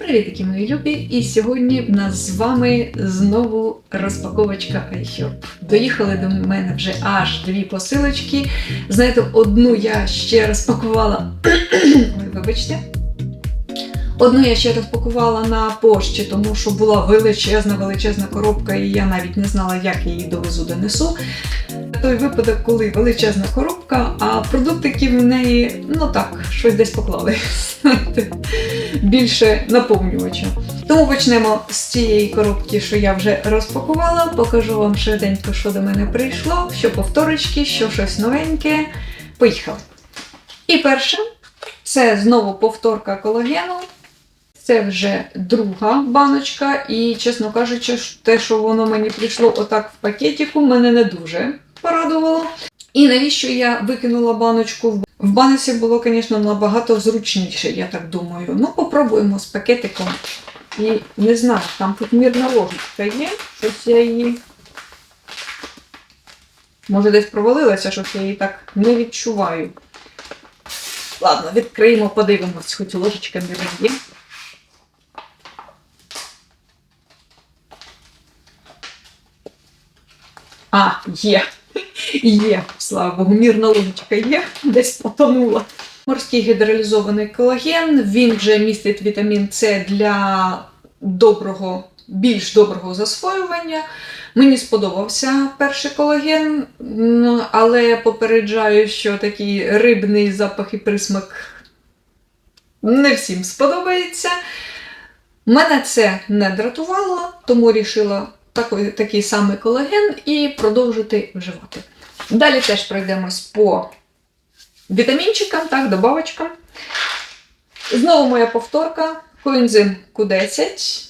Привітики, мої любі! І сьогодні в нас з вами знову розпаковочка iShop. Доїхали до мене вже аж дві посилочки. Знаєте, одну я ще розпакувала. Ой, вибачте. Одну я ще розпакувала на пошті, тому що була величезна, величезна коробка, і я навіть не знала, як я її довезу донесу. Той випадок, коли величезна коробка, а продуктики в неї, ну так, щось десь поклали. Більше наповнювача. Тому почнемо з цієї коробки, що я вже розпакувала. Покажу вам швиденько, що до мене прийшло, що повторочки, що щось новеньке. Поїхали. І перше, це знову повторка колагену. Це вже друга баночка, і, чесно кажучи, те, що воно мені прийшло отак в пакетику, мене не дуже порадувало. І навіщо я викинула баночку? В баноці було, звісно, набагато зручніше, я так думаю. Ну, попробуємо з пакетиком. І не знаю, там тут мірна ложечка є, щось я її. Може, десь провалилася, щось я її так не відчуваю. Ладно, відкриємо, подивимось, хоч ложечка мірна є. А, є. Є, слава Богу, мірна ложечка є, десь потонула. Морський гідролізований колаген, він вже містить вітамін С для доброго, більш доброго засвоювання. Мені сподобався перший колаген, але попереджаю, що такий рибний запах і присмак не всім сподобається. Мене це не дратувало, тому вирішила такий, такий самий колаген і продовжити вживати. Далі теж пройдемось по вітамінчикам, так, добавочкам. Знову моя повторка. Коензим Q10.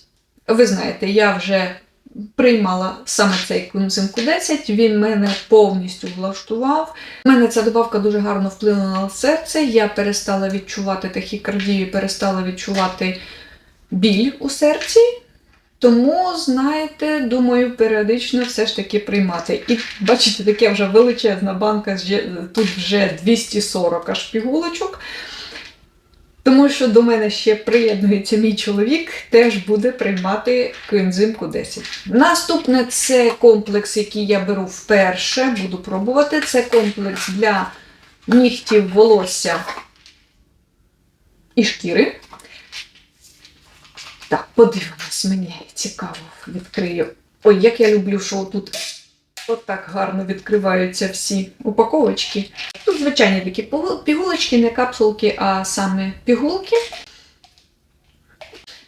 Ви знаєте, я вже приймала саме цей коензим Q10, він мене повністю влаштував. У мене ця добавка дуже гарно вплинула на серце. Я перестала відчувати тахікардію, перестала відчувати біль у серці. Тому, знаєте, думаю, періодично все ж таки приймати. І бачите, таке вже величезна банка, тут вже 240 аж пігулочок. Тому що до мене ще приєднується мій чоловік, теж буде приймати коензимку 10. Наступне це комплекс, який я беру вперше, буду пробувати. Це комплекс для нігтів, волосся і шкіри. Так, подивимось, мені цікаво, відкрию. Ой, як я люблю, що тут отак гарно відкриваються всі упаковочки. Тут звичайні такі пігулочки, не капсулки, а саме пігулки.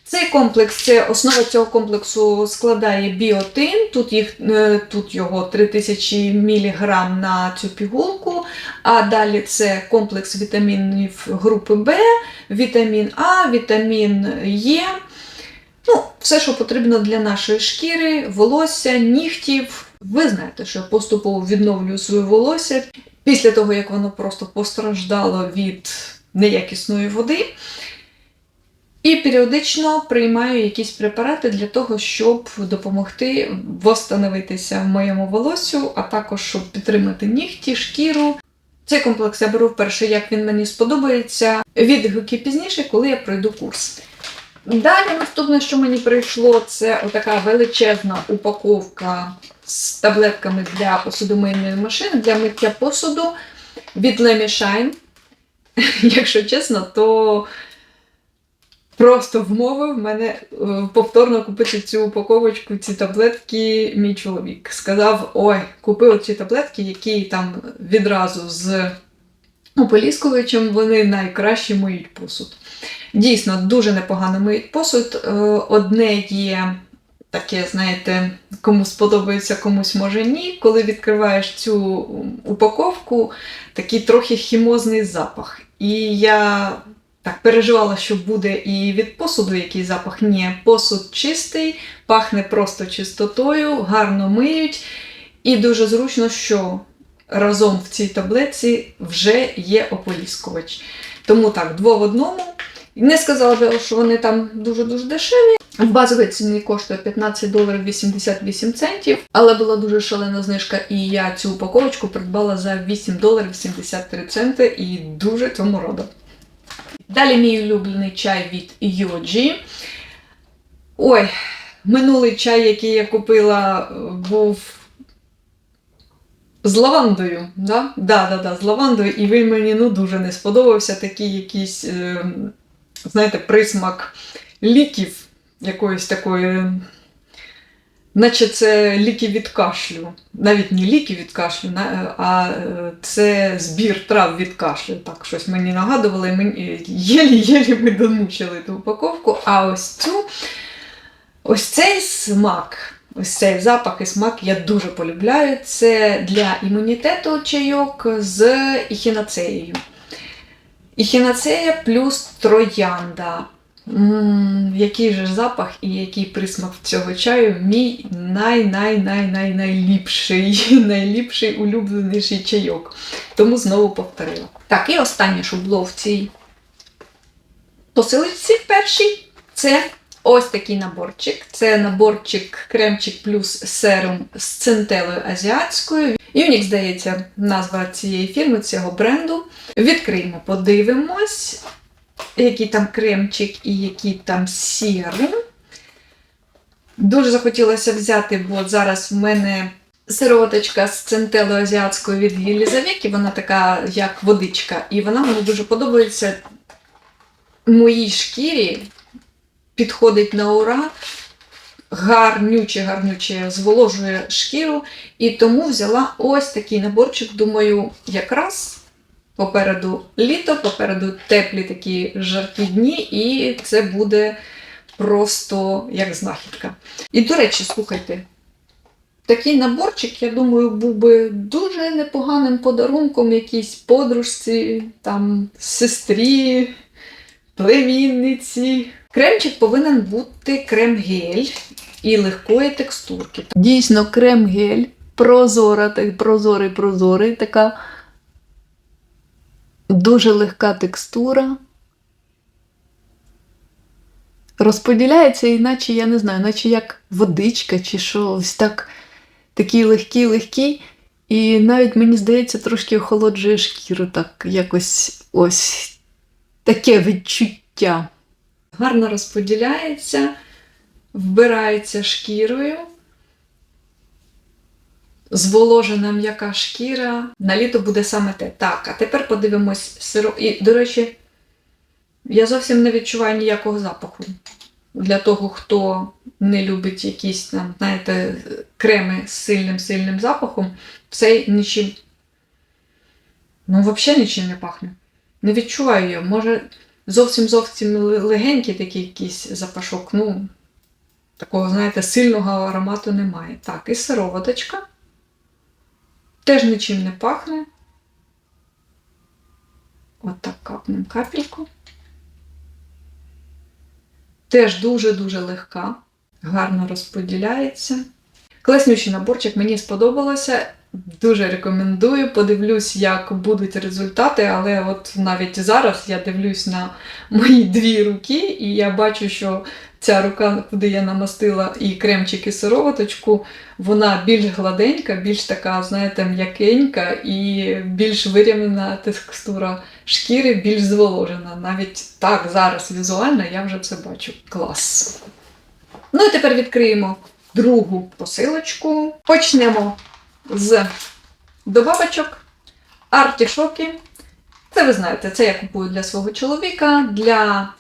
Цей комплекс, це основа цього комплексу складає біотин. Тут, їх, е, тут його 3000 мг на цю пігулку. А далі це комплекс вітамінів групи Б, вітамін А, вітамін Е. Ну, все, що потрібно для нашої шкіри, волосся, нігтів. Ви знаєте, що я поступово відновлюю своє волосся після того, як воно просто постраждало від неякісної води. І періодично приймаю якісь препарати для того, щоб допомогти восстановитися в моєму волоссю, а також щоб підтримати нігті, шкіру. Цей комплекс я беру вперше, як він мені сподобається. Відгуки пізніше, коли я пройду курс. Далі наступне, що мені прийшло, це отака величезна упаковка з таблетками для посудомийної машини, для миття посуду від Lemmy Shine. Якщо чесно, то просто вмовив мене е, повторно купити цю упаковочку, ці таблетки, мій чоловік. Сказав: ой, купи оці таблетки, які там відразу з ополіскувачем, вони найкраще миють посуд. Дійсно, дуже непогано миють посуд. Е, Одне є таке, знаєте, кому сподобається, комусь може ні. Коли відкриваєш цю упаковку, такий трохи хімозний запах. І я так переживала, що буде і від посуду який запах. Ні, посуд чистий, пахне просто чистотою, гарно миють. І дуже зручно, що разом в цій таблетці вже є ополіскувач. Тому так, два в одному. Не сказала би, що вони там дуже-дуже дешеві. В базовій ціні коштує 15 доларів 88 центів, але була дуже шалена знижка, і я цю упаковочку придбала за 8 доларів 73 центи і дуже цьому рада. Далі мій улюблений чай від Йоджі. Ой, минулий чай, який я купила, був з лавандою. Да? Да, да, да, з лавандою, і він мені ну, дуже не сподобався. Такий якийсь, е, знаєте, присмак ліків якоїсь такої. Наче це ліки від кашлю. Навіть не ліки від кашлю, а е, це збір трав від кашлю. Так, щось мені нагадувало, і мені єлі-єлі ми домучили ту упаковку. А ось цю, ось цей смак, ось цей запах і смак я дуже полюбляю. Це для імунітету чайок з Іхінацея плюс троянда. М, який же запах і який присмак цього чаю мій най-най-най-най-найліпший, найліпший улюбленіший чайок. Тому знову повторила. Так, і останнє, шубло в цій посилочці першій, це ось такий наборчик. Це наборчик кремчик плюс серум з центелою азіатською. Юнік, здається, назва цієї фірми, цього бренду. Відкриємо, подивимось який там кремчик і який там сірим. Дуже захотілося взяти, бо зараз в мене сироваточка з центелою азіатською від Єлізавеки, вона така, як водичка, і вона мені дуже подобається. Моїй шкірі підходить на ура, гарнюче, гарнюче зволожує шкіру. І тому взяла ось такий наборчик, думаю, якраз Попереду літо, попереду теплі такі жаркі дні, і це буде просто як знахідка. І, до речі, слухайте, такий наборчик, я думаю, був би дуже непоганим подарунком якійсь подружці, там, сестрі, племінниці. Кремчик повинен бути крем-гель і легкої текстурки. Дійсно, крем-гель, прозора, так, прозорий, прозорий, така. Дуже легка текстура. Розподіляється, іначе, я не знаю, наче як водичка чи що, ось так такий легкий, легкий. І навіть, мені здається, трошки охолоджує шкіру, так якось ось таке відчуття. Гарно розподіляється, вбирається шкірою. Зволожена м'яка шкіра. На літо буде саме те. Так, а тепер подивимось сироп. І, до речі, я зовсім не відчуваю ніякого запаху. Для того, хто не любить якісь там, знаєте, креми з сильним-сильним запахом, цей нічим. Ну, взагалі нічим не пахне. Не відчуваю його. Може, зовсім зовсім легенький такий якийсь запашок. Ну, такого, знаєте, сильного аромату немає. Так, і сироваточка. Теж нічим не пахне. От так капнем капельку. Теж дуже-дуже легка, гарно розподіляється. Класнючий наборчик, мені сподобалося. Дуже рекомендую. Подивлюсь, як будуть результати, але от навіть зараз я дивлюсь на мої дві руки, і я бачу, що ця рука, куди я намастила і кремчик, і сироваточку, вона більш гладенька, більш така, знаєте, м'якенька і більш вирівнена текстура шкіри, більш зволожена. Навіть так зараз візуально я вже це бачу. Клас. Ну і тепер відкриємо другу посилочку. Почнемо з добавочок, артішоки. Це ви знаєте, це я купую для свого чоловіка, для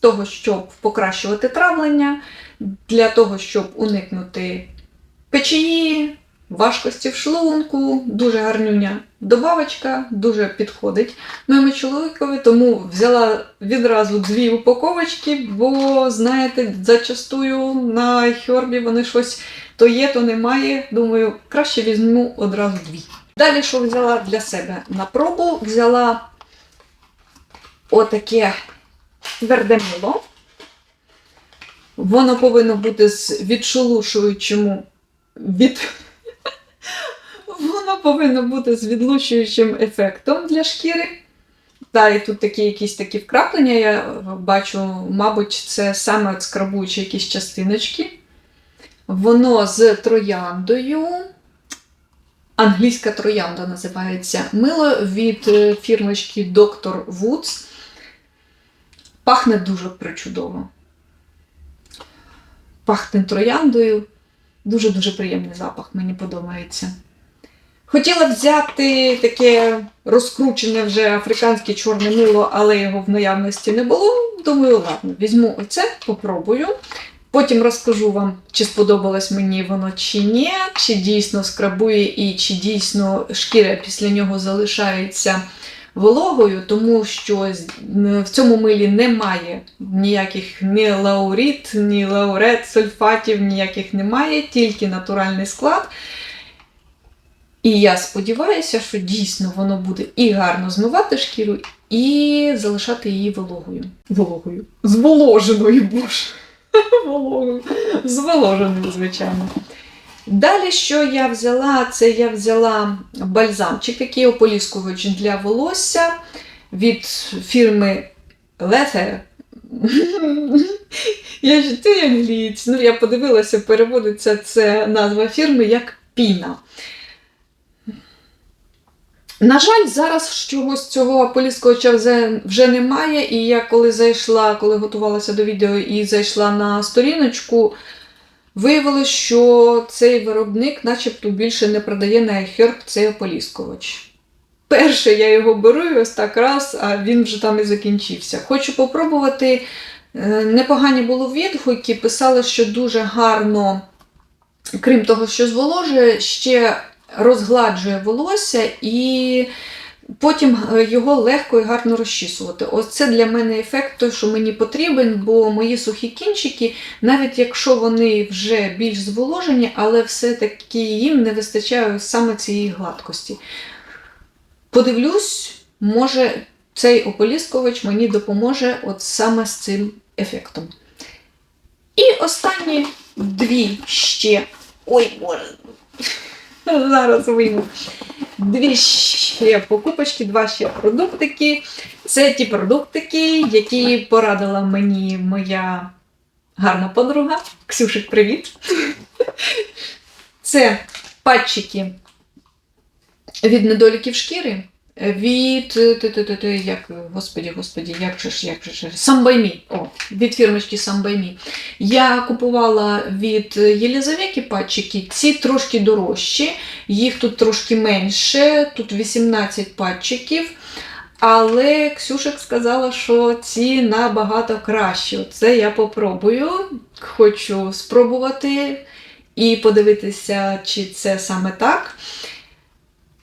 того, щоб покращувати травлення, для того, щоб уникнути печії, важкості в шлунку, дуже гарнюня добавочка, дуже підходить моєму чоловікові, тому взяла відразу дві упаковочки, бо, знаєте, зачастую на хьорбі вони щось то є, то немає. Думаю, краще візьму одразу дві. Далі, що взяла для себе на пробу, взяла отаке тверде мило. Воно повинно бути з відшелушуючим від... Воно повинно бути з відлучуючим ефектом для шкіри. Далі тут такі якісь такі вкраплення, я бачу, мабуть, це саме скрабуючі якісь частиночки. Воно з трояндою. Англійська троянда називається мило від е, фірмочки Dr. Woods. Пахне дуже причудово. пахне трояндою. Дуже-дуже приємний запах, мені подобається. Хотіла взяти таке розкручене вже африканське чорне мило, але його в наявності не було. Думаю, ладно, візьму оце, попробую. Потім розкажу вам, чи сподобалось мені воно чи ні, чи дійсно скрабує і чи дійсно шкіра після нього залишається вологою, тому що в цьому милі немає ніяких ні лаурит, ні лаурет, сульфатів, ніяких немає, тільки натуральний склад. І я сподіваюся, що дійсно воно буде і гарно змивати шкіру, і залишати її вологою. Вологою. Зволоженою, боже. Вологою. Зволоженою, звичайно. Далі, що я взяла, це я взяла бальзамчик, такий ополіскувач для волосся від фірми Lether. Я ж ти англієць. Ну, я подивилася, переводиться це назва фірми як піна. На жаль, зараз чогось цього ополіскувача вже, немає. І я коли зайшла, коли готувалася до відео і зайшла на сторіночку, виявилось, що цей виробник начебто більше не продає на iHerb цей ополіскувач. Перше я його беру і ось так раз, а він вже там і закінчився. Хочу попробувати. Е, Непогані були відгуки, писали, що дуже гарно, крім того, що зволожує, ще розгладжує волосся і потім е, його легко і гарно розчісувати. Ось це для мене ефект той, що мені потрібен, бо мої сухі кінчики, навіть якщо вони вже більш зволожені, але все-таки їм не вистачає саме цієї гладкості. Подивлюсь, може цей ополіскувач мені допоможе от саме з цим ефектом. І останні дві ще. Ой, боже. Зараз вийму. Дві ще покупочки, два ще продуктики. Це ті продуктики, які порадила мені моя гарна подруга. Ксюшик, привіт. Це патчики від недоліків шкіри. Від е, як, господі, господі, як же ж, як же ж, Самбаймі. О, від фірмочки Самбаймі. Я купувала від Єлізавети патчики, ці трошки дорожчі, їх тут трошки менше, тут 18 патчиків. Але Ксюшек сказала, що ці набагато кращі. Це я попробую. Хочу спробувати і подивитися, чи це саме так.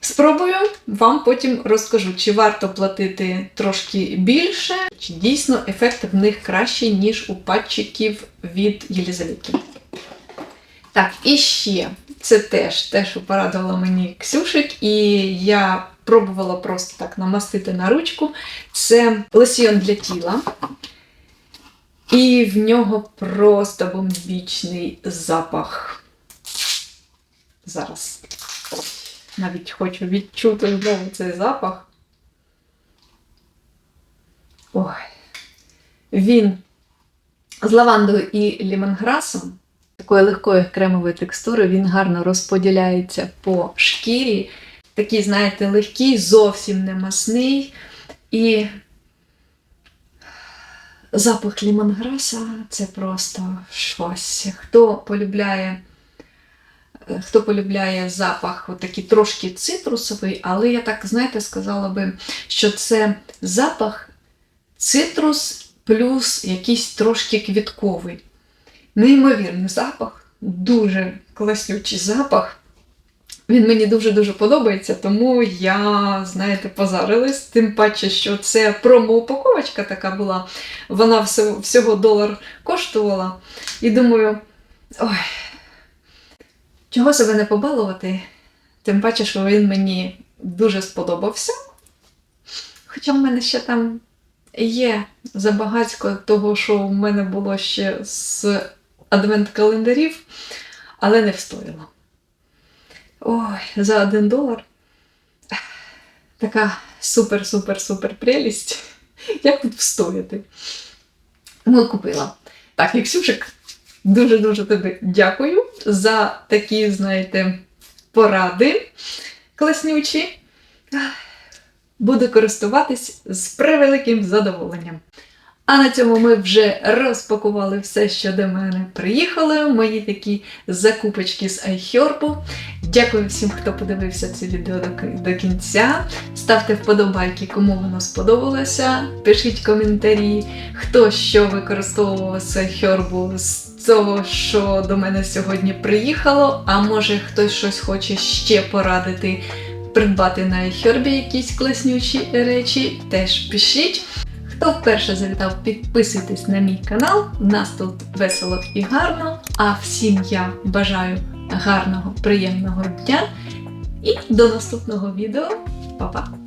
Спробую, вам потім розкажу, чи варто платити трошки більше, чи дійсно ефект в них кращий, ніж у патчиків від Єлізавети. Так, і ще це теж те, що порадувала мені Ксюшик, і я пробувала просто так намастити на ручку. Це лосьйон для тіла. І в нього просто бомбічний запах. Зараз. Навіть хочу відчути знову цей запах. Ой. Він з лавандою і лімонграсом, такої легкої кремової текстури, він гарно розподіляється по шкірі. Такий, знаєте, легкий, зовсім не масний. І запах лімонграса це просто щось. Хто полюбляє хто полюбляє запах, такий трошки цитрусовий, але я так, знаєте, сказала би, що це запах цитрус плюс якийсь трошки квітковий. Неймовірний запах, дуже класнючий запах. Він мені дуже-дуже подобається, тому я, знаєте, позарилась. Тим паче, що це промо-упаковочка така була. Вона всього долар коштувала. І думаю, ой, чого себе не побалувати, тим паче, що він мені дуже сподобався. Хоча в мене ще там є забагацько того, що в мене було ще з адвент-календарів, але не встояло. Ой, за один долар. Така супер-супер-супер прелість. Як тут встояти? Ну, купила. Так, і дуже-дуже тобі дякую за такі, знаєте, поради класнючі. Буду користуватись з превеликим задоволенням. А на цьому ми вже розпакували все, що до мене приїхало. Мої такі закупочки з iHerb. Дякую всім, хто подивився це відео до, кінця. Ставте вподобайки, кому воно сподобалося. Пишіть коментарі, хто що використовував з iHerb з того, що до мене сьогодні приїхало. А може хтось щось хоче ще порадити. Придбати на iHerb якісь класнючі речі, теж пишіть. Хто вперше завітав, підписуйтесь на мій канал. Нас тут весело і гарно. А всім я бажаю гарного, приємного дня і до наступного відео. Па-па!